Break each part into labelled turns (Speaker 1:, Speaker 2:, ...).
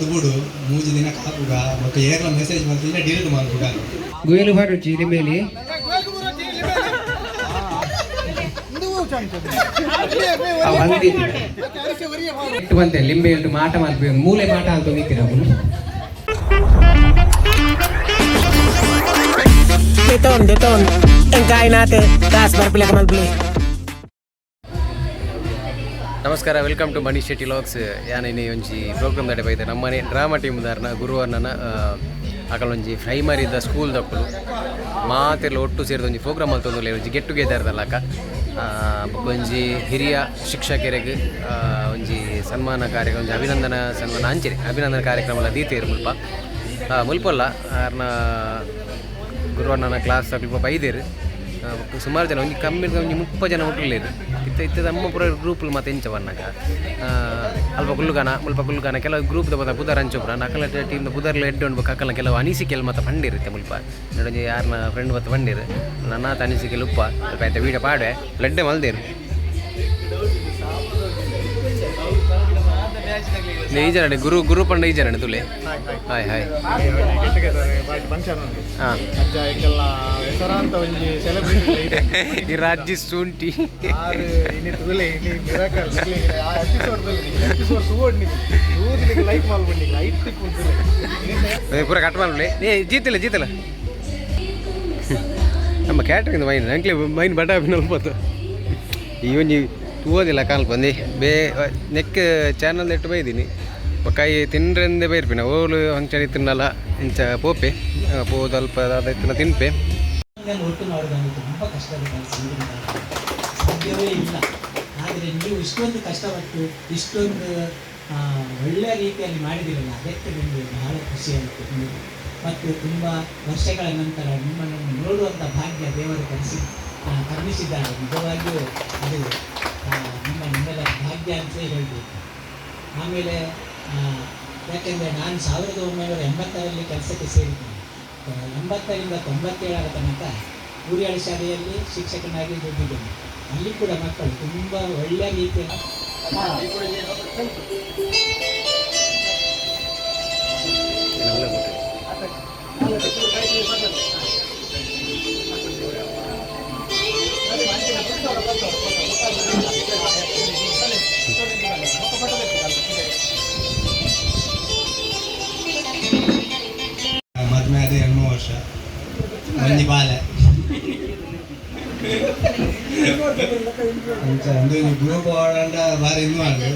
Speaker 1: ಮದ್ಬಿಡು ಮೂಜಿ ದಿನ ಕಾಕುಗ ಮತ್ತೆ ಏರ್ಲ ಮೆಸೇಜ್ ಮಾಡ್ತೀನಿ ಡಿಲೀಟ್ ಮಾಡ್ಬಿಡ
Speaker 2: ಗುಯಲು ಬಾಡುಚಿ ಲಿಂಬೆಲಿ ಇಟ್ಟು ಬಂತೆ ಲಿಂಬೆ ಇಟ್ಟು ಮಾಟ ಮಾಡ್ಬೇಕು ಮೂಲೆ ಮಾಟ ಅಂತ ನಿಂತಿರ
Speaker 3: Deton, deton. Engkain natin. Taas, marpila ka man-play.
Speaker 4: ನಮಸ್ಕಾರ welcome to Mani Shetty logs ಯಾನೇನಿ ಒಂಜಿ ಪ್ರೋಗ್ರಾಮ್ ದಡೆ ಬೈದೆ. ನಮ್ಮನೆ ಡ್ರಾಮಾ ಟೀಮ್ ದಾರ್ನ ಗುರುವಾರನ ಅಕಲ್ ಒಂಜಿ ಪ್ರೈಮರಿ ಇದ್ದ ಸ್ಕೂಲ್ ದಕ್ಕಲು. ಮಾತೆಲ್ಲ ಒಟ್ಟು ಸೇರಿದ ಒಂಜಿ ಪ್ರೋಗ್ರಾಮ್ ಅಂತ ಒಂಜಿ ಗೆಟ್ ಟುಗೆದರ್ ಬೊಕ ಒಂಜಿ ಹಿರಿಯ ಶಿಕ್ಷಕರಿಗೆ ಒಂಜಿ ಸನ್ಮಾನ ಕಾರ್ಯಕ್ರಮ ಒಂಜಿ ಅಭಿನಂದನ ಸನ್ಮಾನ, ಅಂಚೆರಿ, ಅಭಿನಂದನ ಕಾರ್ಯಕ್ರಮ ದೀತೇರು ಮುಲ್ಪ. ಮುಲ್ಪಲ್ಲ ಅರ್ನ ಗುರುವಾರ ಕ್ಲಾಸ್ ಸ್ವಲ್ಪ ಬೈದೇರು ಸುಮಾರು ಜನ, ಒಂಜಿ ಕಮ್ಮಿ, ಒಂಜಿ ಮುಪ್ಪ ಜನ ಹುಟ್ಟಲೇರು ಇತ್ತ ಇತ್ತ, ನಮ್ಮ ಪೂರ ಗ್ರೂಪ್ಲು ಮತ್ತೆ ಎಂಚ ಬನ್ನಾಗ ಅಲ್ಪ ಕುಲ್ಲುಗಾನ ಮುಲ್ಪ ಕುಲ್ಲುಗಾನ ಕೆಲವು ಗ್ರೂಪ್ ಬದ ಬುಧರ್ ಹಂಚೊಬ್ರ ನಕಲ ಟೀಮ್ ಬುಧರ್ಲ ಎಡ್ಡು ಅನ್ಬೇಕು ಅಕ್ಕಲ ಕೆಲವು ಅನಿಸಿಕೆಲ್ ಮತ್ತೆ ಪಂಡಿರುತ್ತೆ ಮುಲ್ಪ. ನೋಡೊಂಜಿ ಯಾರನ್ನ ಫ್ರೆಂಡ್ ಮತ್ತು ಪಂಡಿರು. ನನ್ನ ಅನಿಸಿಕೆಲ್ ಉಪ್ಪ. ಸ್ವಲ್ಪ ಆಯ್ತು ವೀಡಿಯೋ ಪಾಡೆ ಬ್ಲಡ್ಡೆ ಮಲ್ದೇರು ಆ ಎಪಿಸೋಡ್ ಗುರು ಗುರು ಪಂಡ ನೂರು ನಿಗೆ ಹಾಯ್ ಹಾಂ ಈ ರಾಜ್ಯ ಶುಂಠಿ ಪೂರ ಕಟ್ ಮಾಡ್ಬಿಡಿ ಏ ಜೀತಿಲ್ಲ ಜೀತಿಲ್ಲ ನಮ್ಮ ಕ್ಯಾಟ್ರಿಂಗ್ ಮೈನ್ ಅಂಕ್ಲಿ ಮೈನ್ ಬಡ ಈ ಒಂಜಿ ತೂವದಿಲ್ಲ ಕಾಲು ಬಂದು. ಬೇ ನೆಕ್ ಚಾನಲ್ ಇಟ್ಟು ಬೈದೀನಿ. ಕೈ ತಿನ್ರೆಂದೆ ಬೈರ್ಪಿನ ಓಲು ಫಂಕ್ಷನ್ ತಿನ್ನಲ್ಲ. ಇಂಚ ಪೋಪೆ. ಪೋ ಪೋದು ಅಲ್ಪ ಅದೈತಿನ ತಿನ್ಪೆ.
Speaker 5: ಒಟ್ಟು ಸಾಧ್ಯವೇ ಇಲ್ಲ. ಆದರೆ ನೀವು ಇಷ್ಟೊಂದು ಕಷ್ಟಪಟ್ಟು ಇಷ್ಟೊಂದು ಒಳ್ಳೆಯ ರೀತಿಯಲ್ಲಿ ಮಾಡಿದಿರಲ್ಲ ಅದಕ್ಕೆ ನಿಮಗೆ ಬಹಳ ನಿಮಗೆ ಮತ್ತು ತುಂಬ ವರ್ಷಗಳ ನಂತರ ನಿಮ್ಮನ್ನು ನೋಡುವಂಥ ಭಾಗ್ಯ ದೇವರು ಕರೆಸಿ ಕರ್ಮಿಸಿದ್ದಾರೆ ನಿಜವಾಗಿಯೂ ಅದು ನಿಮ್ಮ ನಿಮ್ಮೆಲ್ಲ ಭಾಗ್ಯ ಅಂತ ಹೇಳ್ಬೋದು ಆಮೇಲೆ ಯಾಕೆಂದರೆ ನಾನು ಸಾವಿರದ ಒಂಬೈನೂರ ಎಂಬತ್ತರಲ್ಲಿ ಕೆಲಸಕ್ಕೆ ಸೇರಿದ್ದೇನೆ. ಎಂಬತ್ತರಿಂದ ತೊಂಬತ್ತೇಳರ ತನಕ ಊರಿಯಾಳ ಶಾಲೆಯಲ್ಲಿ ಶಿಕ್ಷಕನಾಗಿ ದುಡ್ಡಿದ್ದೇನೆ. ಅಲ್ಲಿ ಕೂಡ ಮಕ್ಕಳು ತುಂಬ ಒಳ್ಳೆಯ ರೀತಿಯ
Speaker 1: ಮದ್ವೆ ಅಂಚ ಒಂದು ಗ್ರೂಪ್ ಆಡಂಡ ಬಾರಿ ಇಂದು ಮಾಡ್ದು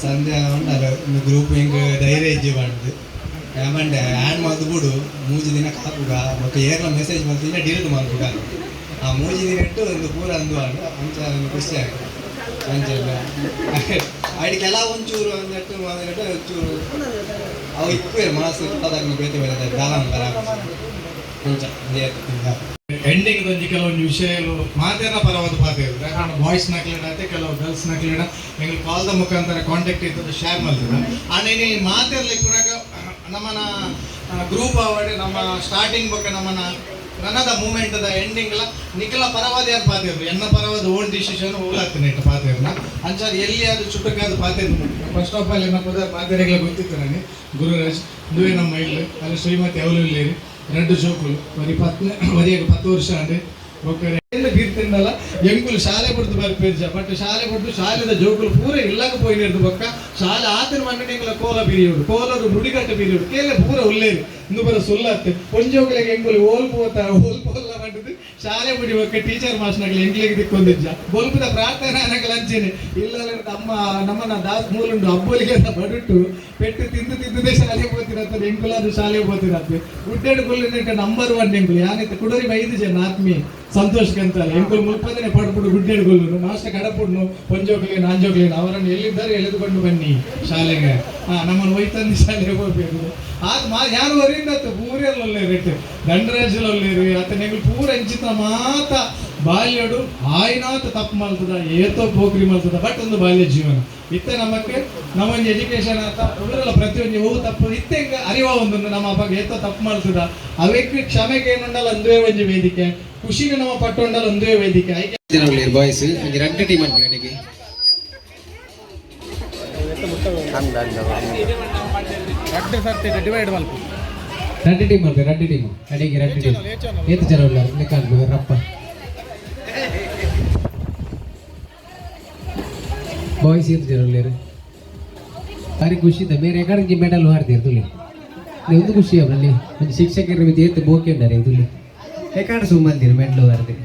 Speaker 1: ಸಂಧ್ಯಾ ಉಂಡಲ್ಲ ಒಂದು ಗ್ರೂಪ್ ಹಿಂಗೆ ಧೈರ್ಯ ಇಜ್ಜಿ ಮಾಡ್ದು ಏಮಂಡೆ ಹ್ಯಾಂಡ್ ಮಾಡ್ದು ಬಿಡು ಮೂಜಿ ದಿನ ಕಾಪುಗ ಮತ್ತೆ ಏರ್ಲ ಮೆಸೇಜ್ ಮಾಡ್ತೀನಿ ಡಿಲೀಟ್ ಮಾಡ್ಬಿಡ ಆ ಮೂಜಿ ದಿನ ಇಟ್ಟು ಒಂದು ಪೂರ ಅಂದು ಆಡು ಅಂಚ ಒಂದು ಖುಷಿ ಆಯ್ತು ಅಂಚೆ ಐಡಿ ಕೆಲ ಒಂಚೂರು ಅಂದಟ್ಟು ಮಾತಾಡಿಟ್ಟು ಒಂಚೂರು ಅವು ಇಪ್ಪೇ ಮಾಸ ಅದಾಗ ಬೇತೆ ಬೇರೆ ದಾನ ಬರ ಕೊಂಚ
Speaker 6: ಎಂಡಿಂಗ್ ಒಂಜಿ ಕೆಲವೊಂದು ವಿಷಯಗಳು ಮಾತೇನ ಪರವಾದ ಪಾತೇರು ಬಾಯ್ಸ್ ನಕ್ಲೇಡ ಐತೆ ಕೆಲವು ಗರ್ಲ್ಸ್ ನಕ್ಲೇಡ ಕಾಲ್ ಕಾಲ್ದ ಮುಖಾಂತರ ಕಾಂಟ್ಯಾಕ್ಟ್ ಇರ್ತದೆ ಶೇರ್ ಮಾಡ್ತದೆ ಆನೆ ನೀ ಮಾತಿರ್ಲಿ ಕೂಡ ನಮ್ಮನ ಗ್ರೂಪ್ ಅವಡೆ ನಮ್ಮ ಸ್ಟಾರ್ಟಿಂಗ್ ಬಗ್ಗೆ ನಮ್ಮನ ದ ಎಂಡಿಂಗ್ ಎಲ್ಲ ನಿಖಲ ಪರವಾದ ಯಾರು ಪಾತೇರು ಎನ್ನ ಪರವಾದ ಓನ್ ಡಿಸಿಷನ್ ಹೋಗ್ಲಾಗ್ತದೆ ಇಟ್ಟು ಪಾತೇರ್ನ. ಅಂಚಾದ ಎಲ್ಲಿ ಅದು ಚುಟಕಾದ ಪಾತೇರು ಫಸ್ಟ್ ಆಫ್ ಆಲ್ ಏನಪ್ಪ ಪಾತ್ರೆಗಳ ಗೊತ್ತಿತ್ತು ನನಗೆ. ಗುರುರಾಜ್ ದುವೆ ನಮ್ಮ ಇಲ್ಲಿ ಅಲ್ಲಿ ಶ್ರೀಮತಿ ಅವಲು ಇಲ್ಲೇರಿ. రెండు ಜೋಕುಲು ವರಿ ಪತ್ನ ವರಿ ಪತ್ತು ವರ್ಷ ಅಂದ್ರೆ ಒಕ್ಕರೆ ಏನು ತೀರ್ತಿಂದಲ್ಲ ಎಂಕುಲು ಶಾಲೆ ಬಿಡ್ತು ಬರ್ಪೇರ್ಜ ಬಟ್ ಶಾಲೆ ಬಿಡ್ತು ಶಾಲೆದ ಜೋಕುಲು ಪೂರ ಇಲ್ಲಕ ಪೋಯಿನಿರ್ದು ಬೊಕ್ಕ ಶಾಲೆ ಆತನ ಮಣ್ಣಿನ ಕೋಲ ಪೀರಿಯೋಡು ಕೋಲರು ನುಡಿಗಟ್ಟ ಪೀರಿಯೋಡು ಕೇಲೆ ಪೂರ ಒಳ್ಳೇದು ಇಂದು ಬರ ಸುಲ್ಲತ್ತೆ ಪೊಂಜೋಕಲಿಗೆ ಎಂಕುಲು ಓಲ್ಪೋತ ಓಲ್ಪೋಲ್ಲ ಮಾಡಿದ್ದು. ಶಾಲೆ ಮುಡಿ ಒಕ್ಕ ಟೀಚರ್ ಮಾಸ್ಟರ್ಗಳು ಎಂಗ್ಲಿಗೆ ದಿಕ್ಕೊಂದಿಜ್ಜ ಬೊಲ್ಪದ ಪ್ರಾರ್ಥನೆ ಲಂಚನೆ ಇಲ್ಲ ನಮ್ಮ, ನಮ್ಮನ್ನ ದಾಸ್ ಮೂಲುಂಡು ಅಬ್ಬೋಲಿಗೆ ಬಡುಟ್ಟು ಪೆಟ್ಟು ತಿಂದು ತಿಂದದೇ ಶಾಲೆಗೆ ಹೋಗ್ತಿರತ್ತೆ ಎಂಕುಲಾದ್ರು ಶಾಲೆಗೆ ಹೋಗ್ತಿರತ್ತೆ ಗುಡ್ಡೆಡು ಗುಳ್ಳಿನ ನಂಬರ್ ಒನ್ ಎಂಕುಲು ಯಾನಿತ್ತು ಕುಡೋರಿ ಐದು ಜನ ಆತ್ಮಿ ಸಂತೋಷ್ ಕಂತಲ್ಲ ಎಂಕುಲು ಮುಲ್ಪದನೆ ಪಡ್ಬಿಡು ಗುಡ್ಡೆಡು ಗುಳ್ಳು ಮಾಸ್ಟರ್ ಕಡಪುಡ್ನು. ಪೊಂಜೋಕ್ಲಿ ನಾಂಜೋಕ್ಲಿ ಅವರನ್ನು ಎಲ್ಲಿದ್ದಾರೆ ಎಳೆದುಕೊಂಡು ಬನ್ನಿ ಶಾಲೆಗೆ. ಹಾ, ನಮ್ಮನ್ನು ಒಯ್ತಂದು ಶಾಲೆಗೆ ಹೋಗ್ಬೇಕು ಆಗ ಮಾ, ಯಾರು ವರಿಂದ ಪೂರೆಲ್ಲ ರೇಟ್ ದಂಡರಾಜಲ್ಲಿ ಆತ ನೀವು ಪೂರ ಎಂಚಿತ ಮಾತ ಬಾಲ್ಯಡು ಆಯ್ನಾತ ತಪ್ಪು ಮಲ್ತದ ಏತೋ ಪೋಕ್ರಿ ಮಲ್ತದ ಬಟ್ ಒಂದು ಬಾಲ್ಯ ಜೀವನ. ಇತ್ತೆ ನಮಕ್ಕೆ ನಮ್ಮೊಂದು ಎಜುಕೇಶನ್ ಆತ, ಉಳಿರಲ್ಲ ಪ್ರತಿಯೊಂದು ಹೋಗು ತಪ್ಪು, ಇತ್ತೆ ಹಿಂಗೆ ಅರಿವ ಒಂದು ನಮ್ಮ ಅಪ್ಪಗೆ ಏತೋ ತಪ್ಪು ಮಲ್ತದ ಅವಕ್ಕೆ ಕ್ಷಮೆಗೆ ಏನುಂಡಲ್ಲ ಒಂದೇ ಒಂದು ವೇದಿಕೆ. ಖುಷಿಗೆ ನಮ್ಮ ಪಟ್ಟುಂಡಲ್ಲ ಒಂದೇ ವೇದಿಕೆ.
Speaker 2: ಆಯ್ಕೆ ಟೀಮ್
Speaker 4: ಅಂದ ಅಂದ ರೆಡ್ ಟೀಮ್ ಅಲ್ರಿ ರೆಡ್ ಟೀಮ್ ಅಡಿಗೆ ರೆಡ್ ಟೀಮ್ ಏತು ಜನ ಅನ್ಬೇಕು ರಪ್ಪ ಬಾಯ್ಸ್ ಏತು ಜನ ಉಳ್ಳಾರು ಖುಷಿ ಇದೆ ಬೇರೆ ಎಕಡೆಗೆ ಮೆಡಲ್ ಹಾರ್ತೀರಿ ತುಳಿ ಒಂದು ಖುಷಿ ಅವರಲ್ಲಿ ಒಂದು ಶಿಕ್ಷಕರ ಮಿತಿ ಏತು ಬೋಕೆ ಉಂಡಾರೆ ತುಳಿ ಎಕಡೆ ಸುಮ್ಮಂತೀರಿ ಮೆಡಲ್ ಹಾರ್ತೀರಿ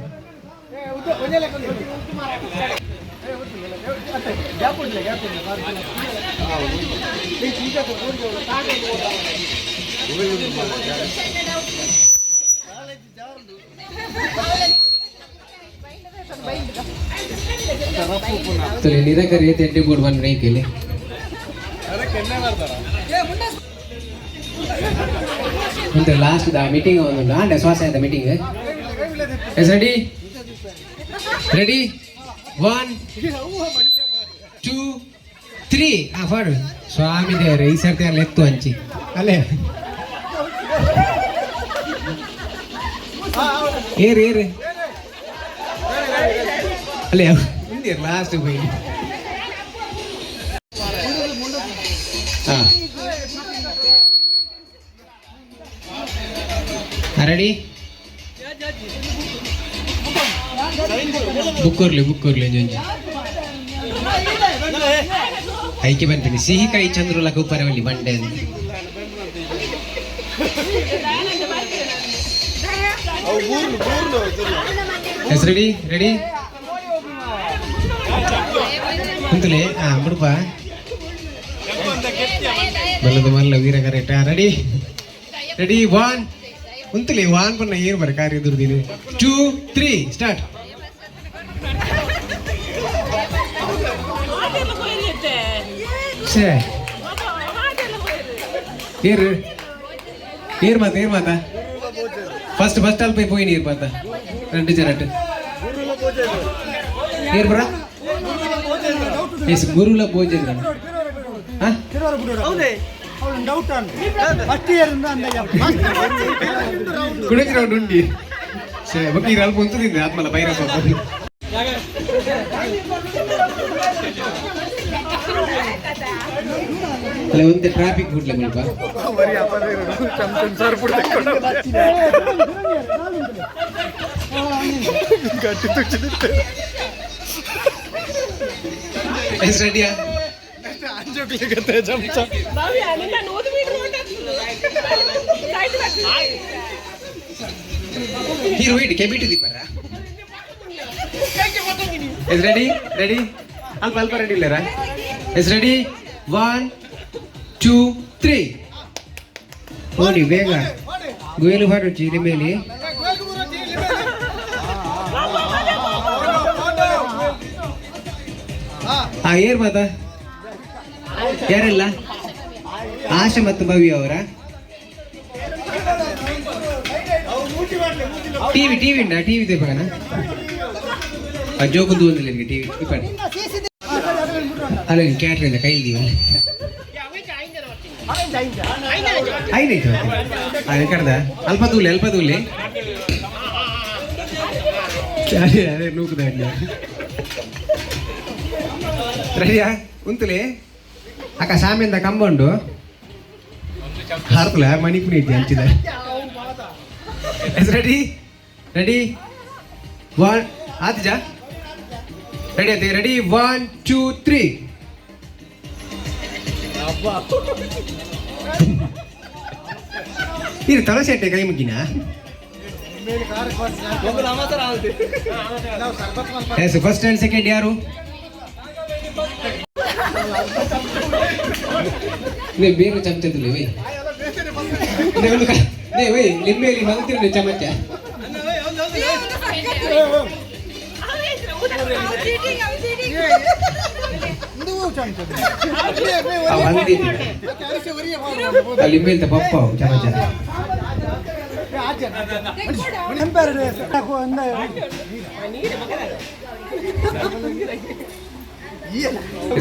Speaker 4: ತುಳಿ ನಿರಾಕರಿ ಏತು ಎಂಟು ಬೋರ್ಡ್ ಬಂದು ನೈಕಲ್ಲಿ ಮುಂದೆ ಲಾಸ್ಟ್ ದ ಮೀಟಿಂಗ್ ಒಂದು ಆಂಡೆ ಶ್ವಾಸ ಆಯ್ತಾ meeting yes ready ready one two three ಹಾಂ ಫಾಡು ಸ್ವಾಮಿ ದೇವ್ರೆ ಈ ಸರ್ತಿ ಅಲ್ಲಿ ಎತ್ತು ಹಂಚಿ ಅಲ್ಲೇ. ಏರು ಏರು. ಅಲ್ಲೇ. ಮುಂದೆ ಲಾಸ್ಟ್ ಹೋಗಿ. ಹಾಂ. ರೆಡಿ ಬುಕ್ ಕೊರ್ಲಿ ಬುಕ್ ಕೊರ್ಲಿ ಒಂಜೊಂಜಿ ಐಕೆ ಬಂತೀನಿ ಸಿಹಿ ಕೈ ಚಂದ್ರುಲ ಕುಪ್ಪರವಲ್ಲಿ ಬಂಡೆ ಅಂತ. Is ready ready? ಕುಂತಲೆ ಹಾ ಬಿಡುಪ ಮಲ್ಲದ ಮಲ್ಲ ವೀರ ಕರೆಕ್ಟ್ ರೆಡಿ? ರೆಡಿ ವಾನ್ ಕುಂತಲೇ ವಾನ್ ಪನ್ನ ಏನ್ ಬರ ಕಾರ್ಯ ದುರ್ದಿನಿ ಟೂ ತ್ರೀ ಸ್ಟಾರ್ಟ್ ಛೇ ಏರು ಏರ್ ಮಾತ ಏರ್ ಮಾತ ಫಸ್ಟ್ ಫಸ್ಟ್ ಅಲ್ಪ போய் ನೀರ್ ಮಾತ ரெண்டு ಜರಟ್ ಏರ್ ಬರ ಎಸ್ ಗುರುಲ ಭೋಜನ ಹಾ ಕುಣಿತಿ ರೌಂಡ್ ಉಂಡಿ ಸೇ ಬಕ್ಕಿ ಅಲ್ಪ ಉಂತದಿಂದ ಆತ್ಮಲ ಬೈರ ಸ್ವಲ್ಪ ಅಲ್ಲ ಒಂದು ಟ್ರಾಫಿಕ್ ಬಿಡ್ಲ ಸ್ವಲ್ಪ ಎಸ್ ರೆಡಿಯಾ ಹೀರೋ ಇಟ್ಟು ಕೆಬಿಟ್ಟು ದೀಪರ ಎಸ್ ರೆಡಿ ರೆಡಿ ಅಲ್ಪ ಅಲ್ಪ ready ಇಲ್ಲರ yes ready one two three ಓಡಿ ಬೇಗ. ಗುಯಲು ಬಾರು ಚೀಲಿ ಮೇಲೆ. ಆ ಏರ್ ಮಾತ? ಯಾರೆಲ್ಲ? ಆಶಾ ಮತ್ತು ಭವಿ ಅವರ? ಟಿವಿ ಟಿವಿ ಉಂಟಾ? ಟಿವಿ ದೇಪಕನ ಜೋಕು ನಿಮಗೆ ಟಿವಿ ಅಲ್ಲ ಕ್ಯಾಟ್ರಿಂದ ಕೈಲ್ದೀವ ಐನೈತು ಅದೇ ಕಡ್ದ ಅಲ್ಪ ತೂಲಿ ಅಲ್ಪ ತೂಲಿ ಅದೇ ಅದೇ ನೂಕುದ ರೆಡಿಯಾ ಕುಂತಲಿ ಅಕ್ಕ ಸಾಮಿಂದ ಕಂಬಂಡು ಹಾರ್ತುಲ ಮಣಿಪುರಿ ಐತಿ ಹಂಚಿದ ರೆಡಿ ರೆಡಿ ಒನ್ ಆತಿಜಾ ರೆಡಿ ಆಯ್ತು ರೆಡಿ ಒನ್ ಟೂ ತ್ರೀ ಇದು ತಲಸೆಟ್ಟೆ ಕೈ ಎಸ್ ಫಸ್ಟ್ ಆ್ಯಂಡ್ ಸೆಕೆಂಡ್ ಯಾರು? ನೀವು ಬೇರೆ ಚಮಚದಲ್ಲಿ ಕ- ನೇ ವೈ ನಿಂಬೆಯಲ್ಲಿ ಮಗತಿರ ಚಮಚ. ಆ ಒಂದಿ ಅಲ್ಲಿ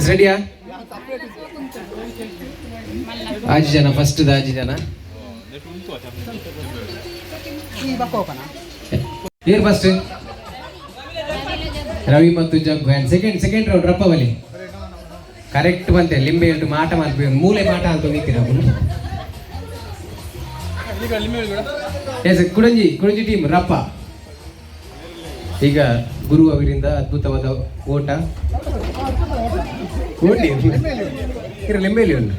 Speaker 4: ರೆಡಿಯಾ? ಆಜಿ ಜನ ಫಸ್ಟ್ ಆಜಿ ಜನ ಏರ್ ಫಸ್ಟ್ ರವಿ ಮತ್ತು ಜಗ್ ಸೆಕೆಂಡ್ ಸೆಕೆಂಡ್ ರೌಂಡ್ ರಪ್ಪ ಬಲಿ ಕರೆಕ್ಟ್ ಬಂತೆ ಲಿಂಬೆ ಉಂಟು ಮಾಟ ಮಾಡ್ಬೇಕು ಮೂಲೆ ಮಾಟ ಅಂತ ನಿಂತಿರ ಎಸ್ ಕುಡಂಜಿ ಕುಡಂಜಿ ಟೀಮ್ ರಪ್ಪ. ಈಗ ಗುರು ಅವರಿಂದ ಅದ್ಭುತವಾದ ಓಟ. ಇರ ಲಿಂಬೆಲಿ ಒಂದು.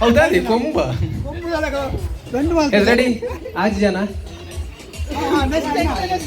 Speaker 4: ಹೌದಾ ಅದೇ ಕೊಂಬ? ರೆಡಿ ಆಜ್ ಜನ? 啊ちゃくちゃよし。